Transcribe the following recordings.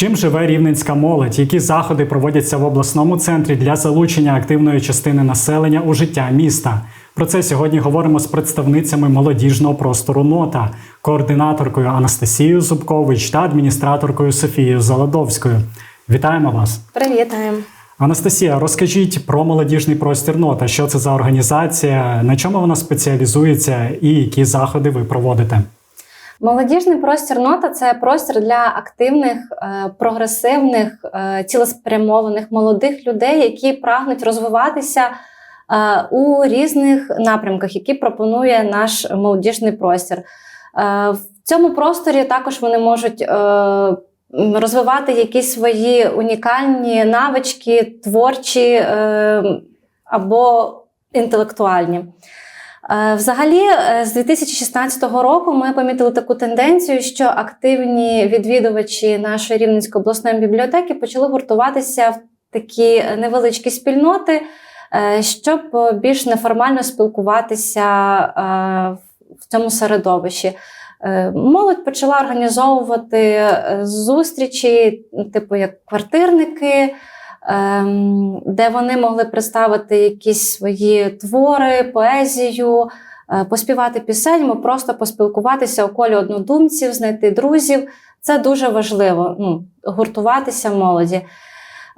Чим живе рівненська молодь? Які заходи проводяться в обласному центрі для залучення активної частини населення у життя міста? Про це сьогодні говоримо з представницями молодіжного простору нота, координаторкою Анастасією Зубкович та адміністраторкою Софією Заладовською. Вітаємо вас! Привітаємо. Анастасія, розкажіть про молодіжний простір нота. Що це за організація, на чому вона спеціалізується і які заходи ви проводите? Молодіжний простір нота це простір для активних, е, прогресивних, е, цілеспрямованих молодих людей, які прагнуть розвиватися е, у різних напрямках, які пропонує наш молодіжний простір. В цьому просторі також вони можуть розвивати якісь свої унікальні навички, творчі або інтелектуальні. Е, Взагалі, е, з 2016 року ми помітили таку тенденцію, що активні відвідувачі нашої Рівненської обласної бібліотеки почали гуртуватися в такі невеличкі спільноти, е, щоб більш неформально спілкуватися в цьому середовищі. Молодь почала організовувати зустрічі, типу як квартирники, де вони могли представити якісь свої твори, поезію, е, поспівати пісень, просто поспілкуватися у колі однодумців, знайти друзів. Це дуже важливо ну, гуртуватися молоді.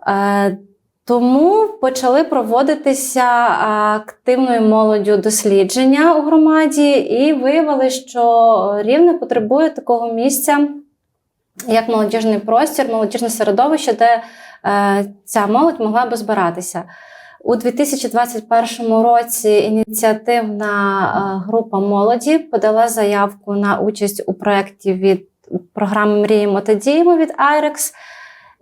Е, Тому почали проводитися активною молоддю дослідження у громаді, і виявили, що рівне потребує такого місця, як молодіжний простір, молодіжне середовище, де ця молодь могла би збиратися. У 2021 році ініціативна е, група молоді подала заявку на участь у проєкті від програми Мріємо та діємо від IREX.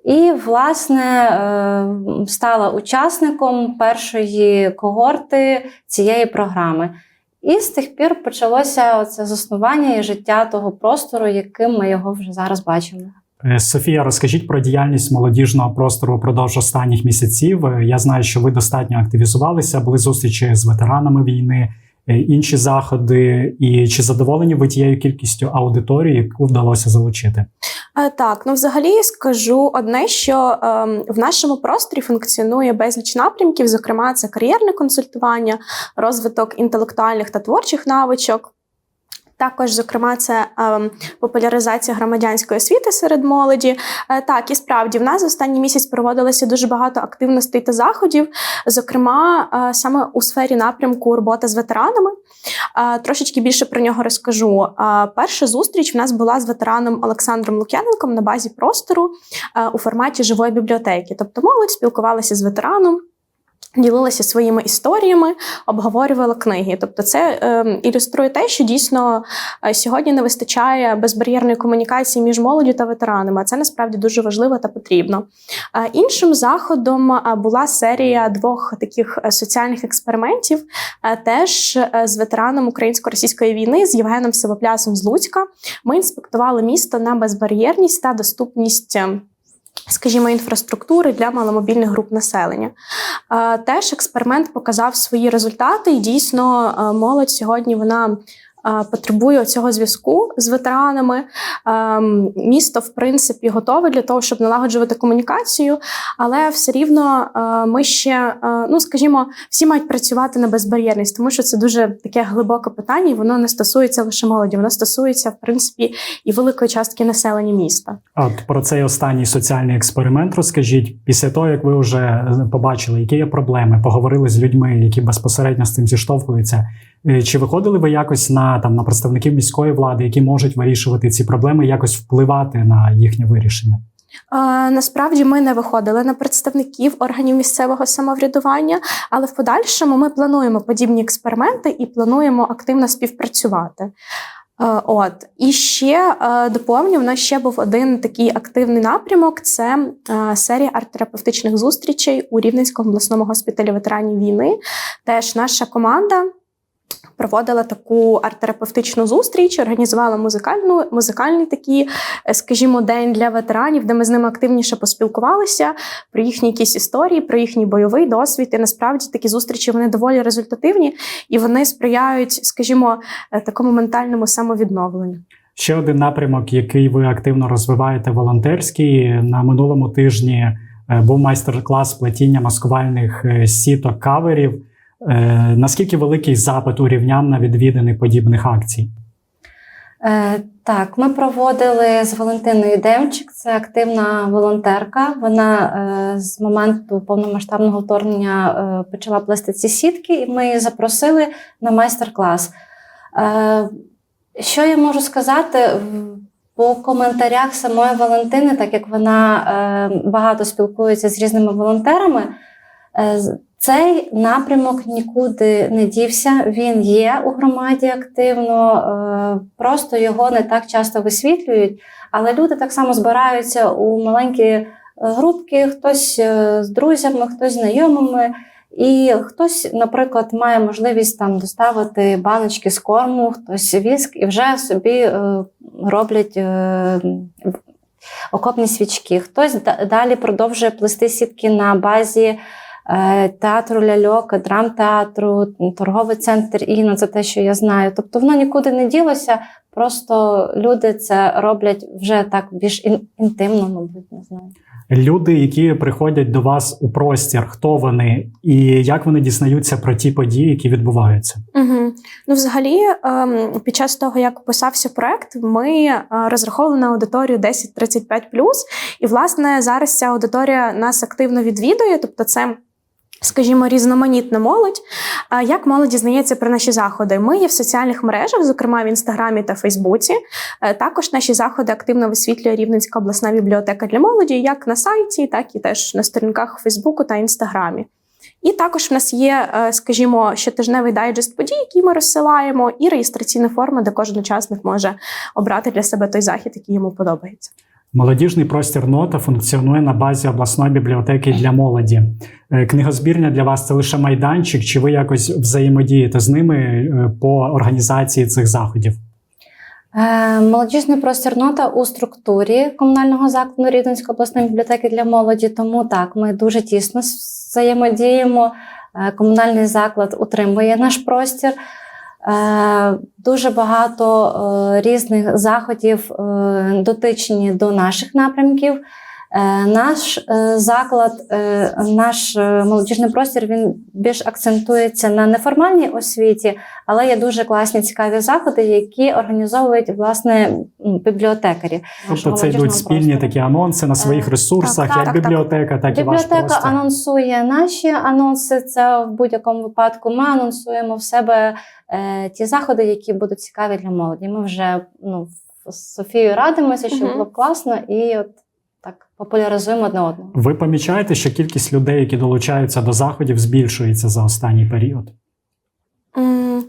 І, власне, е, стала учасником першої когорти цієї програми. І з тих пір почалося це заснування і життя того простору, яким ми його вже зараз бачимо. Е, Софія, розкажіть про діяльність молодіжного простору впродовж останніх місяців. Е, Я знаю, що ви достатньо активізувалися, були зустрічі з ветеранами війни, е, інші заходи. І чи задоволені ви тією кількістю аудиторії, яку вдалося залучити? Так, ну взагалі скажу одне, що ем, в нашому просторі функціонує безліч напрямків, зокрема, це кар'єрне консультування, розвиток інтелектуальних та творчих навичок. Також, зокрема, це ем, популяризація громадянської освіти серед молоді. Е, так, і справді в нас останній місяць проводилося дуже багато активностей та заходів, зокрема, е, саме у сфері напрямку роботи з ветеранами. Е, Трошечки більше про нього розкажу. Е, Перша зустріч в нас була з ветераном Олександром Лук'яненком на базі простору е, у форматі живої бібліотеки. Тобто молодь спілкувалася з ветераном. Ділилася своїми історіями, обговорювала книги. Тобто, це е, ілюструє те, що дійсно е, сьогодні не вистачає безбар'єрної комунікації між молоддю та ветеранами. А це насправді дуже важливо та потрібно. Е, іншим заходом е, була серія двох таких е, соціальних експериментів, е, теж з ветераном українсько-російської війни з Євгеном Сивоплясом з Луцька. Ми інспектували місто на безбар'єрність та доступність. Скажімо, інфраструктури для маломобільних груп населення. Е, Теж експеримент показав свої результати, і дійсно е, молодь сьогодні вона потребує цього зв'язку з ветеранами. Е, Місто, в принципі, готове для того, щоб налагоджувати комунікацію, але все рівно е, ми ще, е, ну скажімо, всі мають працювати на безбар'єрність, тому що це дуже таке глибоке питання, і воно не стосується лише молоді, воно стосується, в принципі, і великої частки населення міста. От про цей останній соціальний експеримент розкажіть після того, як ви вже е, побачили, які є проблеми, поговорили з людьми, які безпосередньо з цим зіштовхуються. Е, Чи виходили ви якось на там на представників міської влади, які можуть вирішувати ці проблеми, якось впливати на їхнє вирішення? Насправді ми не виходили на представників органів місцевого самоврядування, але в подальшому ми плануємо подібні експерименти і плануємо активно співпрацювати. Е, От і ще е, доповню, в нас ще був один такий активний напрямок: це серія арт-терапевтичних зустрічей у Рівненському обласному госпіталі ветеранів війни. Теж наша команда проводила таку арт-терапевтичну зустріч, організувала музикальну, музикальний такий, е, скажімо, день для ветеранів, де ми з ними активніше поспілкувалися про їхні якісь історії, про їхній бойовий досвід. І насправді такі зустрічі вони доволі результативні і вони сприяють, скажімо, е, такому ментальному самовідновленню. Ще один напрямок, який ви активно розвиваєте, волонтерський. На минулому тижні е, був майстер-клас плетіння маскувальних сіток каверів. Е, Наскільки великий запит у рівнян на відвідини подібних акцій? Е, Так, ми проводили з Валентиною Демчик, це активна волонтерка. Вона е, з моменту повномасштабного вторгнення е, почала плести ці сітки, і ми її запросили на майстер-клас. Е, Що я можу сказати по коментарях самої Валентини, так як вона е, багато спілкується з різними волонтерами, е, цей напрямок нікуди не дівся. Він є у громаді активно, е, просто його не так часто висвітлюють. Але люди так само збираються у маленькі е, групки, хтось е, з друзями, хтось з знайомими. І хтось, наприклад, має можливість там доставити баночки з корму, хтось віск, і вже собі роблять окопні свічки. Хтось далі продовжує плести сітки на базі театру ляльок, драмтеатру, торговий центр Іна, це те, що я знаю. Тобто воно нікуди не ділося, просто люди це роблять вже так більш ін- інтимно, мабуть, не знаю. Люди, які приходять до вас у простір, хто вони і як вони дізнаються про ті події, які відбуваються? Угу. Ну, взагалі, ем, під час того, як писався проект, ми е, розраховували на аудиторію 10-35+, і, власне, зараз ця аудиторія нас активно відвідує, тобто це. Скажімо, різноманітна молодь. Як молодь дізнається про наші заходи? Ми є в соціальних мережах, зокрема в інстаграмі та Фейсбуці. Е, Також наші заходи активно висвітлює Рівненська обласна бібліотека для молоді, як на сайті, так і теж на сторінках Фейсбуку та Інстаграмі. І також в нас є, е, скажімо, щотижневий дайджест подій, який ми розсилаємо, і реєстраційна форма, де кожен учасник може обрати для себе той захід, який йому подобається. Молодіжний простір нота функціонує на базі обласної бібліотеки для молоді. Е, Книгозбірня для вас це лише майданчик, чи ви якось взаємодієте з ними е, по організації цих заходів? Е, Молодіжний простір нота у структурі комунального закладу Рівненської обласної бібліотеки для молоді. Тому так, ми дуже тісно взаємодіємо. Комунальний заклад утримує наш простір. Е, Дуже багато е, різних заходів е, дотичні до наших напрямків. Е, Наш е, заклад, е, наш молодіжний простір він більш акцентується на неформальній освіті, але є дуже класні цікаві заходи, які організовують власне бібліотекарі. Тобто це йдуть спільні простору. такі анонси на своїх ресурсах, так, як так, так. бібліотека, так і ваш Бібліотека простір. анонсує наші анонси. Це в будь-якому випадку. Ми анонсуємо в себе е, ті заходи, які будуть цікаві для молоді. Ми вже ну, з Софією радимося, Мгм. було б класно, і от так популяризуємо одне одного. Ви помічаєте, що кількість людей, які долучаються до заходів, збільшується за останній період? М,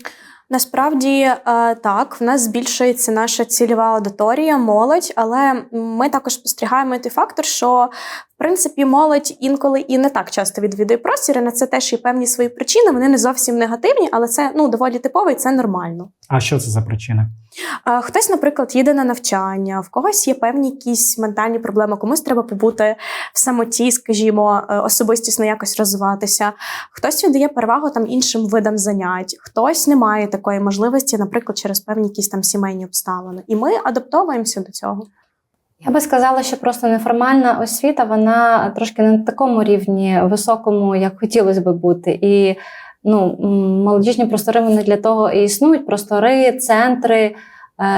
Насправді е, так, в нас збільшується наша цільова аудиторія, молодь, але ми також спостерігаємо той фактор, що в принципі молодь інколи і не так часто відвідує простір. і На це теж є певні свої причини. Вони не зовсім негативні, але це ну доволі типово і це нормально. А що це за причини? Хтось, наприклад, їде на навчання, в когось є певні якісь ментальні проблеми, комусь треба побути в самоті, скажімо, е, особистісно якось розвиватися. Хтось віддає перевагу там іншим видам занять, хтось не має такої можливості, наприклад, через певні якісь там сімейні обставини. І ми адаптовуємося до цього. Я би сказала, що просто неформальна освіта, вона трошки не на такому рівні високому, як хотілося би бути. І ну, молодіжні простори вони для того і існують: простори, центри,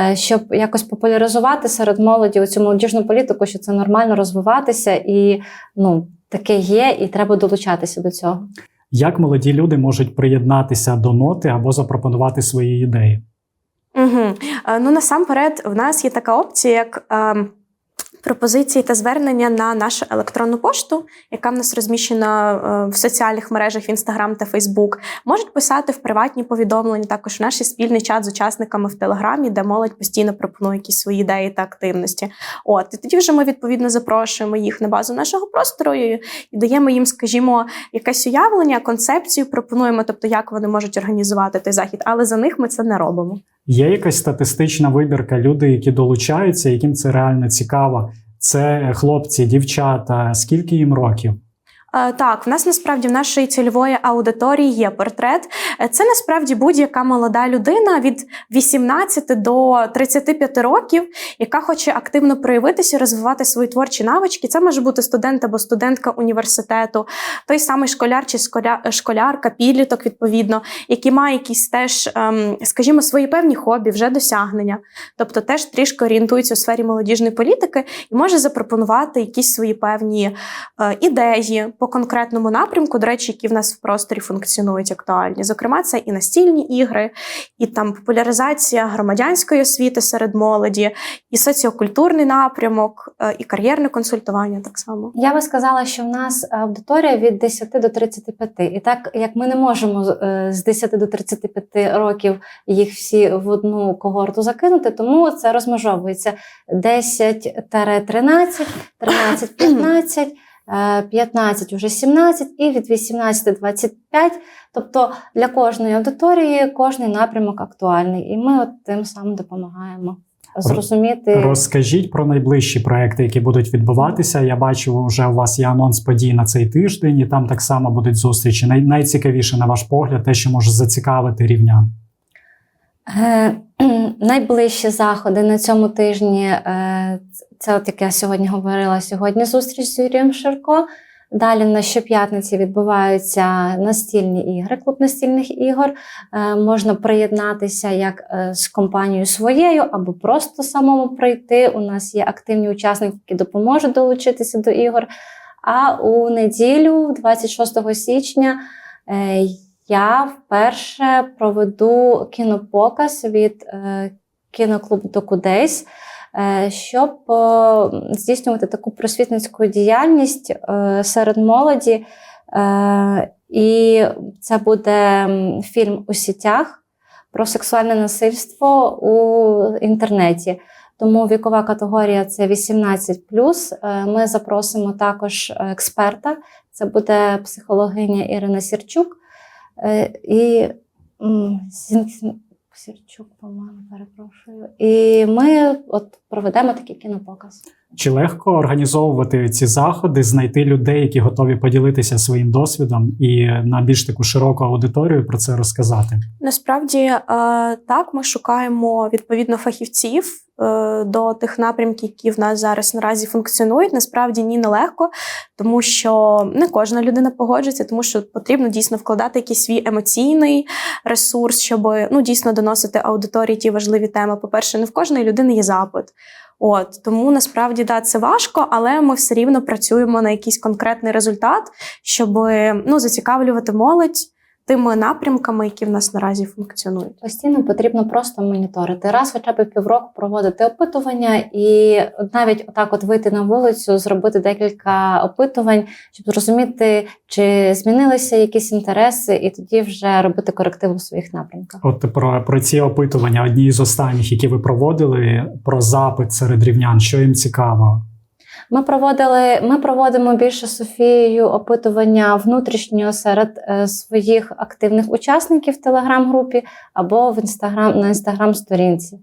е, щоб якось популяризувати серед молоді цю молодіжну політику, що це нормально розвиватися, і ну, таке є, і треба долучатися до цього. Як молоді люди можуть приєднатися до ноти або запропонувати свої ідеї? Угу. Ну насамперед, в нас є така опція, як. Е, Пропозиції та звернення на нашу електронну пошту, яка в нас розміщена е, в соціальних мережах в Інстаграм та Фейсбук, можуть писати в приватні повідомлення, також в наш спільний чат з учасниками в Телеграмі, де молодь постійно пропонує якісь свої ідеї та активності. От і тоді вже ми відповідно запрошуємо їх на базу нашого простору і, і даємо їм, скажімо, якесь уявлення, концепцію пропонуємо, тобто як вони можуть організувати той захід, але за них ми це не робимо. Є якась статистична вибірка, люди, які долучаються, яким це реально цікаво. Це хлопці, дівчата, скільки їм років? Е, Так, в нас насправді в нашої цільової аудиторії є портрет. Е, Це насправді будь-яка молода людина від 18 до 35 років, яка хоче активно проявитися, розвивати свої творчі навички. Це може бути студент або студентка університету, той самий школяр чи школя- школярка, підліток, відповідно, який має якісь теж, ем, скажімо, свої певні хобі, вже досягнення, тобто теж трішки орієнтується у сфері молодіжної політики і може запропонувати якісь свої певні е, ідеї по конкретному напрямку, до речі, які в нас в просторі функціонують актуальні. Зокрема, це і настільні ігри, і там популяризація громадянської освіти серед молоді, і соціокультурний напрямок, е, і кар'єрне консультування так само. Я би сказала, що в нас аудиторія від 10 до 35. І так як ми не можемо е, з 10 до 35 років їх всі в одну когорту закинути, тому це розмежовується 10-13, 13-15. Е, 15 уже 17 і від 18 25. Тобто для кожної аудиторії кожний напрямок актуальний, і ми от тим самим допомагаємо зрозуміти. Розкажіть про найближчі проекти, які будуть відбуватися. Я бачу, вже у вас є анонс подій на цей тиждень, і там так само будуть зустрічі. Най- найцікавіше, на ваш погляд, те, що може зацікавити рівнян. Е, Найближчі заходи на цьому тижні е, це, от як я сьогодні говорила, сьогодні зустріч з Юрієм Ширко. Далі на щоп'ятниці відбуваються настільні ігри, клуб настільних ігор. Е, Можна приєднатися як е, з компанією своєю або просто самому прийти. У нас є активні учасники, які допоможуть долучитися до ігор. А у неділю, 26 січня, е, я вперше проведу кінопоказ від е, кіноклубу Докудейс, щоб е, здійснювати таку просвітницьку діяльність е, серед молоді. Е, і це буде фільм у сітях про сексуальне насильство у інтернеті. Тому вікова категорія це 18. Е, Ми запросимо також експерта. Це буде психологиня Ірина Сірчук. І Сірчук, по-моєму, перепрошую. І ми от проведемо такий кінопоказ. Чи легко організовувати ці заходи, знайти людей, які готові поділитися своїм досвідом і на більш таку широку аудиторію про це розказати? Насправді е, так, ми шукаємо відповідно фахівців е, до тих напрямків, які в нас зараз наразі функціонують. Насправді ні нелегко, тому що не кожна людина погоджується, тому що потрібно дійсно вкладати якийсь свій емоційний ресурс, щоб ну дійсно доносити аудиторії ті важливі теми. По-перше, не в кожної людини є запит. От тому насправді да, це важко, але ми все рівно працюємо на якийсь конкретний результат, щоб ну зацікавлювати молодь тими напрямками, які в нас наразі функціонують. Постійно потрібно просто моніторити. Раз хоча б півроку проводити опитування, і навіть отак, от вийти на вулицю, зробити декілька опитувань, щоб зрозуміти, чи змінилися якісь інтереси, і тоді вже робити корективи в своїх напрямках. От про, про ці опитування, одні з останніх, які ви проводили, про запит серед рівнян, що їм цікаво. Ми проводили, ми проводимо більше Софією опитування внутрішнього серед е, своїх активних учасників в телеграм-групі або в інстаграм на інстаграм-сторінці.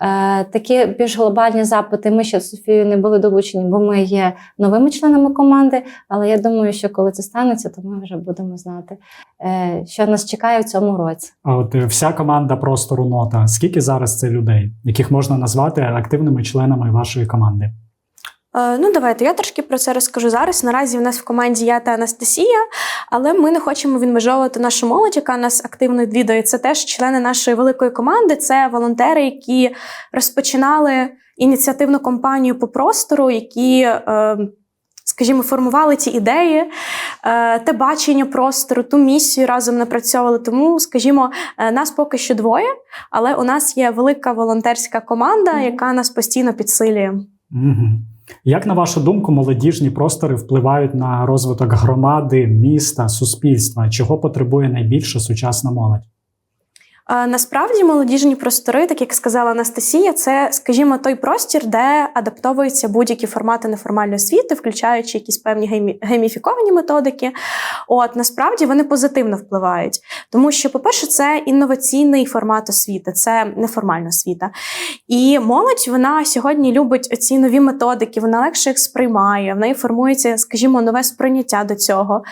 Е, такі більш глобальні запити ми ще з Софією не були долучені, бо ми є новими членами команди. Але я думаю, що коли це станеться, то ми вже будемо знати, е, що нас чекає в цьому році. А от вся команда простору нота. Скільки зараз це людей, яких можна назвати активними членами вашої команди? Е, Ну, давайте я трошки про це розкажу зараз. Наразі в нас в команді я та Анастасія, але ми не хочемо відмежовувати нашу молодь, яка нас активно відвідує. Це теж члени нашої великої команди. Це волонтери, які розпочинали ініціативну кампанію по простору, які. е, Скажімо, формували ті ідеї, е, те бачення простору, ту місію разом напрацьовували. Тому, скажімо, нас поки що двоє, але у нас є велика волонтерська команда, яка нас постійно підсилює. Як на вашу думку, молодіжні простори впливають на розвиток громади, міста, суспільства? Чого потребує найбільше сучасна молодь? Насправді молодіжні простори, так як сказала Анастасія, це, скажімо, той простір, де адаптовуються будь-які формати неформальної освіти, включаючи якісь певні гейміфіковані методики. От насправді вони позитивно впливають, тому що, по-перше, це інноваційний формат освіти, це неформальна освіта. І молодь вона сьогодні любить ці нові методики, вона легше їх сприймає, в неї формується, скажімо, нове сприйняття до цього.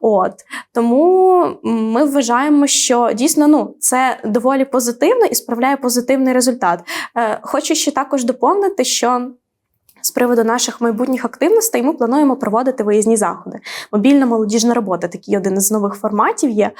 От тому ми вважаємо, що дійсно ну це доволі позитивно і справляє позитивний результат. Е, хочу ще також доповнити, що. З приводу наших майбутніх активностей ми плануємо проводити виїзні заходи. Мобільна молодіжна робота такий один із нових форматів є. Е,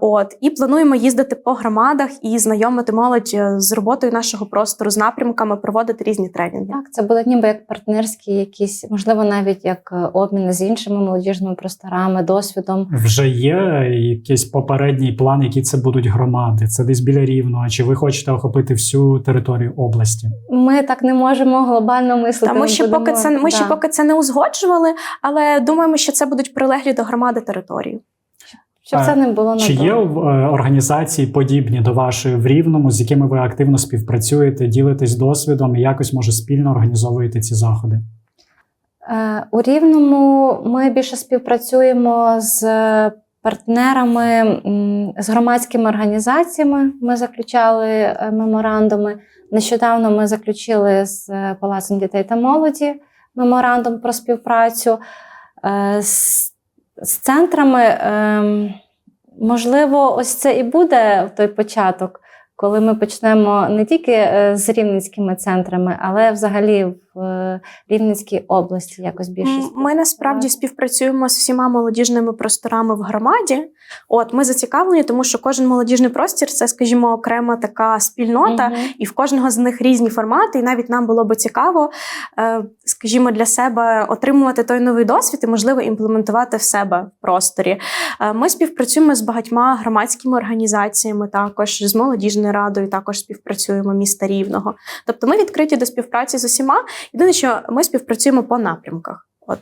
От і плануємо їздити по громадах і знайомити молодь е, з роботою нашого простору, з напрямками, проводити різні тренінги. Так, це будуть ніби як партнерські, якісь, можливо, навіть як е, обміни з іншими молодіжними просторами, досвідом. Вже є якийсь попередній план, які це будуть громади. Це десь біля рівного. Чи ви хочете охопити всю територію області? Ми так не можемо глобально мислити. Та ми ще поки це ми ще поки це не узгоджували, але думаємо, що це будуть прилеглі до громади території. щоб це не було на Чи є е, організації подібні до вашої в Рівному, з якими ви активно співпрацюєте, ділитесь досвідом і якось може спільно організовуєте ці заходи? Е, У Рівному ми більше співпрацюємо з партнерами, з громадськими організаціями. Ми заключали е, меморандуми. Нещодавно ми заключили з е, Палацом дітей та молоді меморандум про співпрацю. Е, З, з центрами, ем, можливо, ось це і буде той початок, коли ми почнемо не тільки е, з рівненськими центрами, але взагалі в Рівненській області якось більше. Ми насправді співпрацюємо з всіма молодіжними просторами в громаді. От ми зацікавлені, тому що кожен молодіжний простір це, скажімо, окрема така спільнота. Мгм. І в кожного з них різні формати, і навіть нам було би цікаво, е, скажімо, для себе отримувати той новий досвід і, можливо, імплементувати в себе в просторі. Е, Ми співпрацюємо з багатьма громадськими організаціями, також з молодіжною радою, також співпрацюємо міста Рівного. Тобто, ми відкриті до співпраці з усіма. Єдине, що ми співпрацюємо по напрямках. От.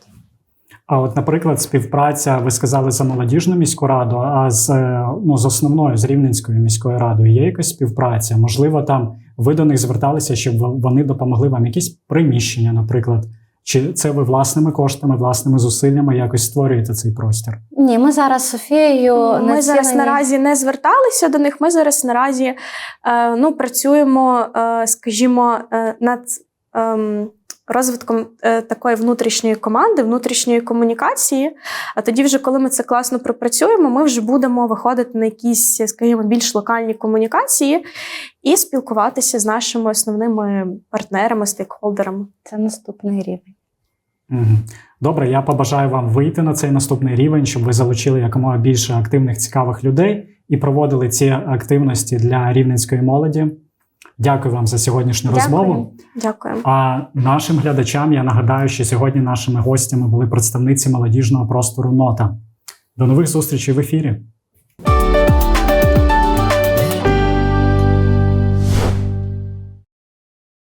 А от, наприклад, співпраця, ви сказали за молодіжну міську раду, а з, е, ну, з основною, з Рівненською міською радою є якась співпраця? Можливо, там ви до них зверталися, щоб вони допомогли вам якісь приміщення, наприклад. Чи це ви власними коштами, власними зусиллями якось створюєте цей простір? Ні, ми зараз з Софією Ми зараз наразі не зверталися до них. Ми зараз наразі е, ну, працюємо, е, скажімо, е, над ем, розвитком е, такої внутрішньої команди, внутрішньої комунікації. А тоді, вже коли ми це класно пропрацюємо, ми вже будемо виходити на якісь, скажімо, більш локальні комунікації і спілкуватися з нашими основними партнерами, стейкхолдерами. Це наступний рівень. Добре, я побажаю вам вийти на цей наступний рівень, щоб ви залучили якомога більше активних цікавих людей і проводили ці активності для рівненської молоді. Дякую вам за сьогоднішню Дякую. розмову. Дякую. А нашим глядачам я нагадаю, що сьогодні нашими гостями були представниці молодіжного простору Нота. До нових зустрічей в ефірі.